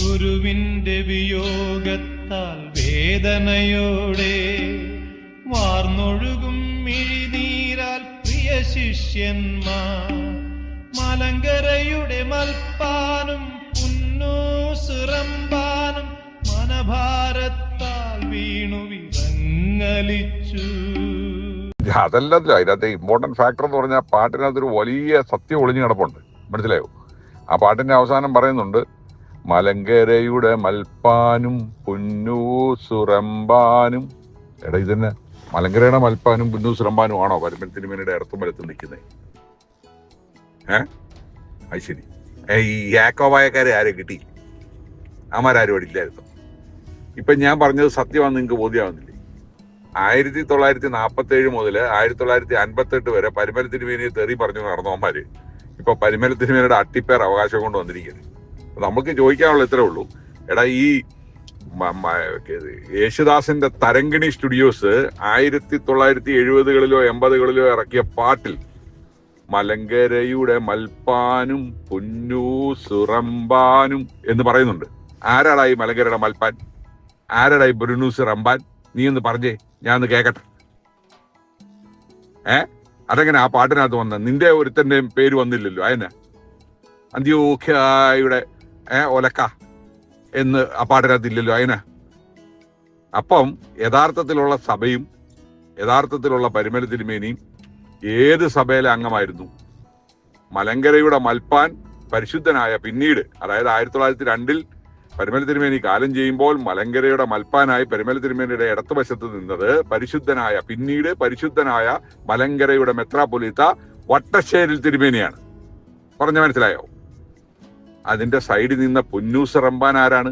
ഗുരുവിന്റെ വിയോഗത്താൽ വേദനയോടെ വാർന്നൊഴുകും മിഴിനീരാൽ പ്രിയ ശിഷ്യന്മാർ. മലങ്കരയുടെ മൽപ്പാനും പുന്നൂസുറമ്പാനും മനഭാരത്താൽ വീണു വിറങ്ങലിച്ചു. അതല്ലല്ലോ അതിനകത്ത് ഇമ്പോർട്ടന്റ് ഫാക്ടർ എന്ന് പറഞ്ഞാൽ പാട്ടിനകത്തൊരു വലിയ സത്യം ഒളിഞ്ഞു കിടപ്പുണ്ട്. മനസ്സിലായോ? ആ പാട്ടിന്റെ അവസാനം പറയുന്നുണ്ട് മലങ്കരയുടെ മൽപ്പാനും പുന്നൂ സുറമ്പാനും. എടാ ഇതന്നെ. മലങ്കരയുടെ മൽപ്പാനും പുന്നൂ സുറമ്പാനും ആണോ വരുമ്പൻ തിരുമേനിയുടെ ഇടത്തും വലത്തും നിൽക്കുന്നത് ഏ? അത് ശരി. ഈ യാക്കോബായക്കാരെ ആരെ കിട്ടി അമാരും അവിടെ ഇല്ലായിരുന്നു. ഇപ്പൊ ഞാൻ പറഞ്ഞത് സത്യമാണെന്ന് നിങ്ങൾക്ക് ബോധ്യമാവുന്നില്ല? ആയിരത്തി തൊള്ളായിരത്തി നാൽപ്പത്തി ഏഴ് മുതൽ ആയിരത്തി തൊള്ളായിരത്തി അൻപത്തി എട്ട് വരെ പരിമല തിരുമേനിയെ തെറി പറഞ്ഞു നടന്നവന്മാർ ഇപ്പൊ പരിമല തിരുമേനിയുടെ അട്ടിപ്പേർ അവകാശം കൊണ്ട് വന്നിരിക്കുന്നത് നമുക്ക് ചോദിക്കാനുള്ള ഇത്രേ ഉള്ളൂ. എടാ ഈ യേശുദാസിന്റെ തരങ്കിണി സ്റ്റുഡിയോസ് ആയിരത്തി തൊള്ളായിരത്തി എഴുപതുകളിലോ എൺപതുകളിലോ ഇറക്കിയ പാട്ടിൽ മലങ്കരയുടെ മൽപ്പാനും പുന്നൂ സുറമ്പാനും എന്ന് പറയുന്നുണ്ട്. ആരാടാ ഈ മലങ്കരയുടെ മൽപ്പാൻ? ആരാടാ ഈ ബുരുനു സുറമ്പാൻ? നീ ഒന്ന് പറഞ്ഞേ ഞാൻ ഒന്ന് കേക്കട്ടെ. ഏ? അതെങ്ങനെ ആ പാട്ടിനകത്ത് വന്ന? നിന്റെ ഒരുത്തന്റെയും പേര് വന്നില്ലല്ലോ അതിന് അന്ത്യോഖ്യായുടെ ഏ ഒലക്ക എന്ന് ഇല്ലല്ലോ അതിന് അപ്പം യഥാർത്ഥത്തിലുള്ള സഭയും യഥാർത്ഥത്തിലുള്ള പരിമല തിരുമേനിയും ഏത് സഭയിലെ അംഗമായിരുന്നു? മലങ്കരയുടെ മൽപ്പാൻ പരിശുദ്ധനായ പിന്നീട് അതായത് ആയിരത്തി തൊള്ളായിരത്തി രണ്ടിൽ പരിമല തിരുമേനി കാലം ചെയ്യുമ്പോൾ മലങ്കരയുടെ മൽപ്പാനായി പരിമല തിരുമേനിയുടെ ഇടത്തുവശത്ത് നിന്നത് പരിശുദ്ധനായ പിന്നീട് പരിശുദ്ധനായ മലങ്കരയുടെ മെത്രാപൊലിത്ത വട്ടശ്ശേരിൽ തിരുമേനിയാണ്. പറഞ്ഞ മനസ്സിലായോ? അതിന്റെ സൈഡിൽ നിന്ന പുന്നൂസ് റമ്പാൻ ആരാണ്?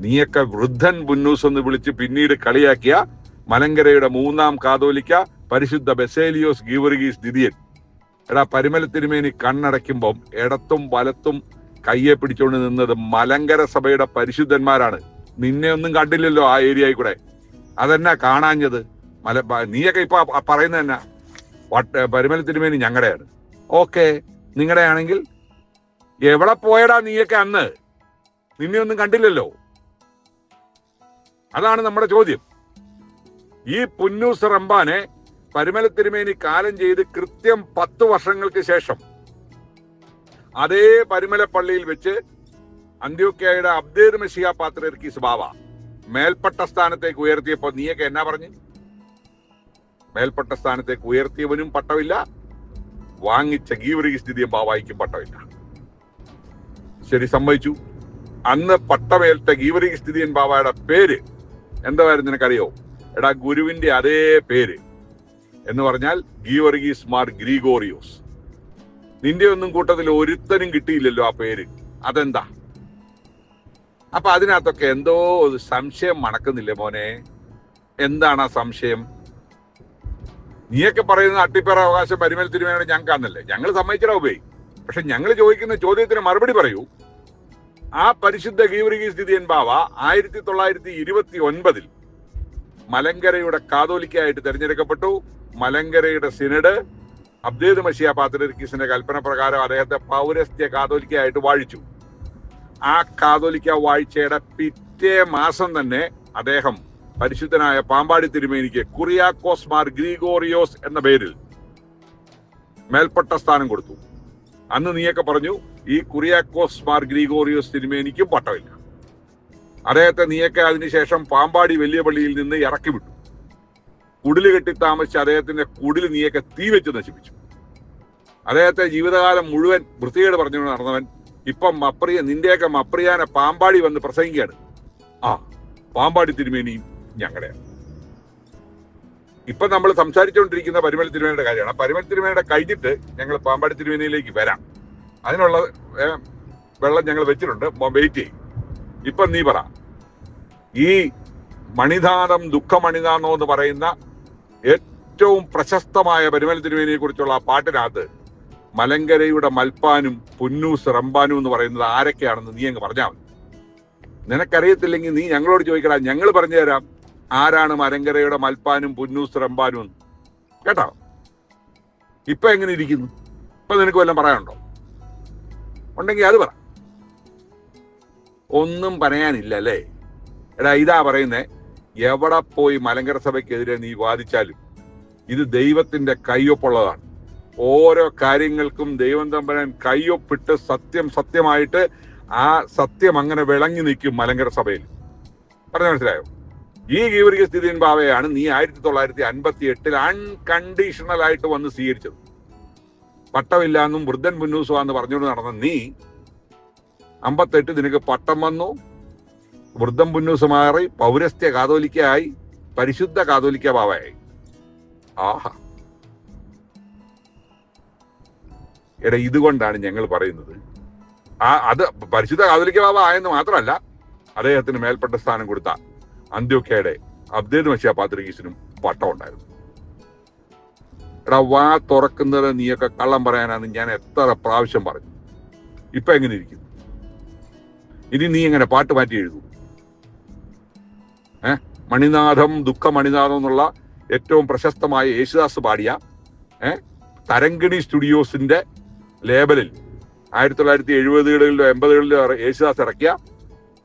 നീയൊക്കെ വൃദ്ധൻ പുന്നൂസ് എന്ന് വിളിച്ച് പിന്നീട് കളിയാക്കിയ മലങ്കരയുടെ മൂന്നാം കാതോലിക്ക പരിശുദ്ധ ബെസേലിയോസ് ഗീവർഗീസ് ദിദിയൻ. എടാ പരിമല തിരുമേനി കണ്ണടയ്ക്കുമ്പം ഇടത്തും വലത്തും കയ്യെ പിടിച്ചുകൊണ്ട് നിന്നത് മലങ്കര സഭയുടെ പരിശുദ്ധന്മാരാണ്. നിന്നെ ഒന്നും കണ്ടില്ലല്ലോ ആ ഏരിയയിൽ കൂടെ. അതെന്നാ കാണാഞ്ഞത്? മല നീയൊക്കെ ഇപ്പൊ പറയുന്നത് തന്നെ പരിമല തിരുമേനി ഞങ്ങളുടെയാണ്. ഓക്കെ നിങ്ങളുടെ ആണെങ്കിൽ എവിടെ പോയടാ നീയൊക്കെ അന്ന്? നിന്നെ ഒന്നും കണ്ടില്ലല്ലോ. അതാണ് നമ്മുടെ ചോദ്യം. ഈ പുന്നൂസ് റമ്പാനെ പരിമല തിരുമേനി കാലം ചെയ്ത് കൃത്യം പത്ത് വർഷങ്ങൾക്ക് ശേഷം അതേ പരിമല പള്ളിയിൽ വെച്ച് അന്ത്യോക്യയുടെ അബ്ദേർ മെഷിയ പാത്രർക്കീസ് ബാവ മേൽപ്പെട്ട സ്ഥാനത്തേക്ക് ഉയർത്തിയപ്പോ നീയൊക്കെ എന്നാ പറഞ്ഞു? മേൽപ്പെട്ട സ്ഥാനത്തേക്ക് ഉയർത്തിയവനും പട്ടമില്ല വാങ്ങിച്ച ഗീവറി സ്ഥിതിയും ബാവായിക്കും പട്ടമില്ല. ശരി സമ്മതിച്ചു. അന്ന് പട്ടമേലത്തെ ഗീവരി സ്ഥിതിയൻ ബാബയുടെ പേര് എന്തായിരുന്നു നിനക്കറിയോ? എടാ ഗുരുവിന്റെ അതേ പേര്. എന്ന് പറഞ്ഞാൽ ഗീവർഗീസ് മാർ ഗ്രീഗോറിയോസ്. നിന്റെ ഒന്നും കൂട്ടത്തിൽ ഒരുത്തനും കിട്ടിയില്ലല്ലോ ആ പേര്. അതെന്താ? അപ്പൊ അതിനകത്തൊക്കെ എന്തോ ഒരു സംശയം മണക്കുന്നില്ലേ മോനെ? എന്താണ് ആ സംശയം? നീയൊക്കെ പറയുന്ന അട്ടിപ്പേറ അവകാശം പരിമൽ തിരുമേനോട് ഞങ്ങൾക്കാന്നല്ലേ ഞങ്ങൾ സമ്മതിച്ചിടാ ഉപയോഗി പക്ഷെ ഞങ്ങൾ ചോദിക്കുന്ന ചോദ്യത്തിന് മറുപടി പറയൂ. ആ പരിശുദ്ധ ഗീവർഗീസ് സ്ഥിതിയൻ ബാവ ആയിരത്തി തൊള്ളായിരത്തി ഇരുപത്തി ഒൻപതിൽ മലങ്കരയുടെ കാതോലിക്കായിട്ട് തെരഞ്ഞെടുക്കപ്പെട്ടു. മലങ്കരയുടെ സിനഡ് അബ്ദേദ് മഷിയ പാത്രീസിന്റെ കൽപ്പന പ്രകാരം അദ്ദേഹത്തെ പൗരസ്ത്യ കാതോലിക്കയായിട്ട് വാഴിച്ചു. ആ കാതോലിക്ക വാഴ്ചയുടെ പിറ്റേ മാസം തന്നെ അദ്ദേഹം പരിശുദ്ധനായ പാമ്പാടി തിരുമേനിക്ക് കുറിയാക്കോസ് മാർ ഗ്രിഗോറിയോസ് എന്ന പേരിൽ മേൽപ്പെട്ട സ്ഥാനം കൊടുത്തു. അന്ന് നീയൊക്കെ പറഞ്ഞു ഈ കുറിയാക്കോസ് മാർ ഗ്രിഗോറിയോസ് തിരുമേനിക്ക് പട്ടമില്ല. അദ്ദേഹത്തെ നീയൊക്കെ അതിനുശേഷം പാമ്പാടി വലിയ പള്ളിയിൽ നിന്ന് ഇറക്കി വിട്ടു. കുടിൽ കെട്ടി താമസിച്ച് അദ്ദേഹത്തിന്റെ കുടിൽ നീയൊക്കെ തീ വെച്ച് നശിപ്പിച്ചു. അദ്ദേഹത്തെ ജീവിതകാലം മുഴുവൻ വൃത്തികേട് പറഞ്ഞു നടന്നവൻ ഇപ്പം മപ്രിയ നിന്റെയൊക്കെ മപ്രിയാനെ പാമ്പാടി വന്ന് പ്രസംഗിക്കുകയാണ്. ആ പാമ്പാടി തിരുമേനിയും ഞങ്ങളുടെയാണ്. ഇപ്പൊ നമ്മൾ സംസാരിച്ചുകൊണ്ടിരിക്കുന്ന പരിമൽ തിരുമേനയുടെ കാര്യമാണ്. ആ പരിമൽ തിരുമേനയുടെ കഴിഞ്ഞിട്ട് ഞങ്ങൾ പാമ്പാടി തിരുമേനയിലേക്ക് വരാം. അതിനുള്ള വെള്ളം ഞങ്ങൾ വെച്ചിട്ടുണ്ട്. വെയിറ്റ് ചെയ്യും. ഇപ്പൊ നീ പറ. ഈ മണിദാനം ദുഃഖമണിദാനം എന്ന് പറയുന്ന ഏറ്റവും പ്രശസ്തമായ പരിമൽ തിരുമേനിയെ കുറിച്ചുള്ള ആ പാട്ടിനകത്ത് മലങ്കരയുടെ മൽപ്പാനും പുന്നൂസ് റമ്പാനും എന്ന് പറയുന്നത് ആരൊക്കെയാണെന്ന് നീ അങ്ങ് പറഞ്ഞാൽ മതി. നിനക്കറിയത്തില്ലെങ്കിൽ നീ ഞങ്ങളോട് ചോദിക്കടാ. ഞങ്ങൾ പറഞ്ഞു തരാം. ആരാണ് മലങ്കരയുടെ മൽപ്പാനും പുന്നൂസ് റമ്പാനും കേട്ടോ? ഇപ്പൊ എങ്ങനെ ഇരിക്കുന്നു? ഇപ്പൊ നിനക്ക് വല്ലതും പറയാനുണ്ടോ? ഉണ്ടെങ്കിൽ അത് പറ. ഒന്നും പറയാനില്ല അല്ലേ? എടാ ഇതാ പറയുന്നേ എവിടെ പോയി മലങ്കര സഭയ്ക്കെതിരെ നീ വാദിച്ചാലും ഇത് ദൈവത്തിന്റെ കയ്യൊപ്പുള്ളതാണ്. ഓരോ കാര്യങ്ങൾക്കും ദൈവം തമ്പരാൻ കയ്യൊപ്പിട്ട് സത്യം സത്യമായിട്ട് ആ സത്യം അങ്ങനെ വിളങ്ങി നിൽക്കും മലങ്കര സഭയിൽ. പറഞ്ഞു മനസ്സിലായോ? ഈ ഗീവരിക സ്ഥിതി ഭാവയാണ് നീ ആയിരത്തി തൊള്ളായിരത്തി അൻപത്തി എട്ടിൽ അൺകണ്ടീഷണൽ ആയിട്ട് വന്ന് സ്വീകരിച്ചത്. പട്ടമില്ല എന്നും വൃദ്ധൻ എന്ന് പറഞ്ഞുകൊണ്ട് നടന്ന നീ അമ്പത്തെട്ട് നിനക്ക് പട്ടം വന്നു. വൃദ്ധം പുന്നൂസ് മാറി പൗരസ്ത്യ കാതോലിക്കയായി പരിശുദ്ധ കാതോലിക്ക ബാവയായി ആഹാ. എടാ ഇതുകൊണ്ടാണ് ഞങ്ങൾ പറയുന്നത്. ആ അത് പരിശുദ്ധ കാതോലിക്ക ബാബ ആയെന്ന് മാത്രമല്ല അദ്ദേഹത്തിന് മേൽപ്പെട്ട സ്ഥാനം കൊടുത്ത അന്ത്യോക്കയുടെ അബ്ദേദ് മഷിയ പാത്രീസിനും പട്ടം ഉണ്ടായിരുന്നു എടാ വാ തുറക്കുന്നത് നീയൊക്കെ കള്ളം പറയാനാണ് ഞാൻ എത്ര പ്രാവശ്യം പറഞ്ഞു. ഇപ്പൊ എങ്ങനെ ഇരിക്കുന്നു? ഇനി നീ എങ്ങനെ പാട്ട് മാറ്റി എഴുതൂ? ഏ? മണിനാഥം ദുഃഖ മണിനാഥം എന്നുള്ള ഏറ്റവും പ്രശസ്തമായ യേശുദാസ് പാടിയ ഏ? തരങ്കിണി സ്റ്റുഡിയോസിന്റെ ലേബലിൽ ആയിരത്തി തൊള്ളായിരത്തി എഴുപതുകളിലോ എൺപതുകളിലോ യേശുദാസ് ഇറക്കിയ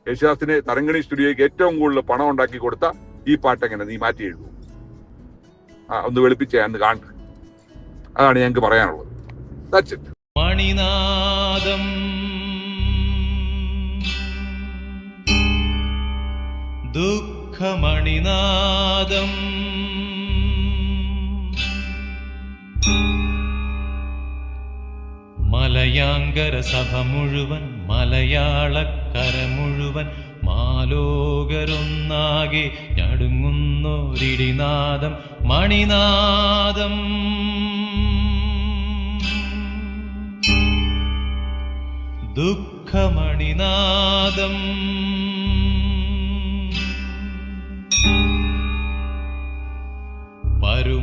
യേശുദാസിന് തരംഗണി സ്റ്റുഡിയോയ്ക്ക് ഏറ്റവും കൂടുതൽ പണം ഉണ്ടാക്കി കൊടുത്ത ഈ പാട്ട് എങ്ങനെ? നീ മാറ്റി എഴുതൂ ആ ഒന്ന് വെളുപ്പിച്ച അന്ന് കാണുക അതാണ് ഞങ്ങൾക്ക് പറയാനുള്ളത്. That's it മണിനാദം. ദുഃഖമണിനാദം. മലയാങ്കര സഭ മുഴുവൻ മലയാളക്കര മുഴുവൻ മാലോകരൊന്നാകെ ഞടുങ്ങുന്നൊരിടിനാദം മണിനാദം. ദുഃഖമണിനാദം.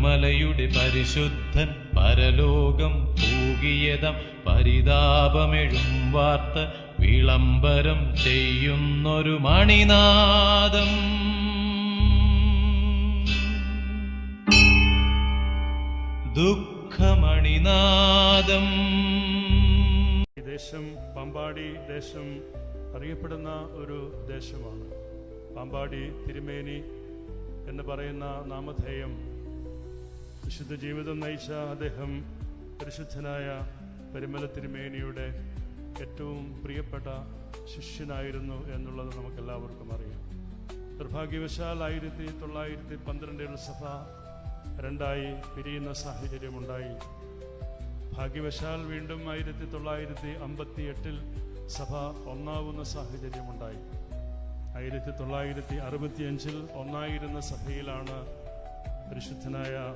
പരുമലയുടെ പരിശുദ്ധൻ പരലോകം പൂകിയതം പരിതാപമെഴും വാർത്ത വിളംബരം ചെയ്യുന്നൊരു മണിനാദം. ദുഃഖമണിനാദം. ദേശം പമ്പാടി ദേശം അറിയപ്പെടുന്ന ഒരു ദേശമാണ്. പമ്പാടി തിരുമേനി എന്ന് പറയുന്ന നാമധേയം വിശുദ്ധ ജീവിതം നയിച്ച അദ്ദേഹം പരിശുദ്ധനായ പരിമല തിരുമേനിയുടെ ഏറ്റവും പ്രിയപ്പെട്ട ശിഷ്യനായിരുന്നു എന്നുള്ളത് നമുക്കെല്ലാവർക്കും അറിയാം. നിർഭാഗ്യവശാൽ ആയിരത്തി തൊള്ളായിരത്തി പന്ത്രണ്ടിൽ സഭ രണ്ടായി പിരിയുന്ന സാഹചര്യമുണ്ടായി. ഭാഗ്യവശാൽ വീണ്ടും ആയിരത്തി തൊള്ളായിരത്തി അമ്പത്തി എട്ടിൽ സഭ ഒന്നാവുന്ന സാഹചര്യമുണ്ടായി. ആയിരത്തി തൊള്ളായിരത്തി അറുപത്തിയഞ്ചിൽ ഒന്നായിരുന്ന സഭയിലാണ് പരിശുദ്ധനായ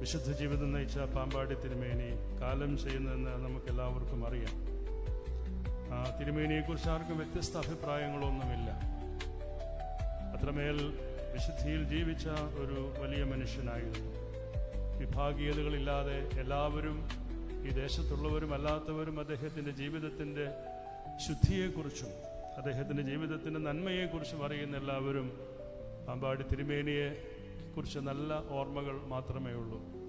വിശുദ്ധ ജീവിതം നയിച്ച പാമ്പാടി തിരുമേനി കാലം ചെയ്യുന്നതെന്ന് നമുക്ക് എല്ലാവർക്കും അറിയാം തിരുമേനിയെക്കുറിച്ച് ആർക്കും വ്യത്യസ്ത അഭിപ്രായങ്ങളൊന്നുമില്ല. അത്രമേൽ വിശുദ്ധിയിൽ ജീവിച്ച ഒരു വലിയ മനുഷ്യനായിരുന്നു. വിഭാഗീയതകളില്ലാതെ എല്ലാവരും ഈ ദേശത്തുള്ളവരും അല്ലാത്തവരും അദ്ദേഹത്തിന്റെ ജീവിതത്തിന്റെ ശുദ്ധിയെക്കുറിച്ചും അദ്ദേഹത്തിന്റെ ജീവിതത്തിന്റെ നന്മയെക്കുറിച്ചും അറിയുന്ന എല്ലാവരും പാമ്പാടി തിരുമേനിയെ കുറിച്ച് നല്ല ഓർമ്മകൾ മാത്രമേ ഉള്ളൂ.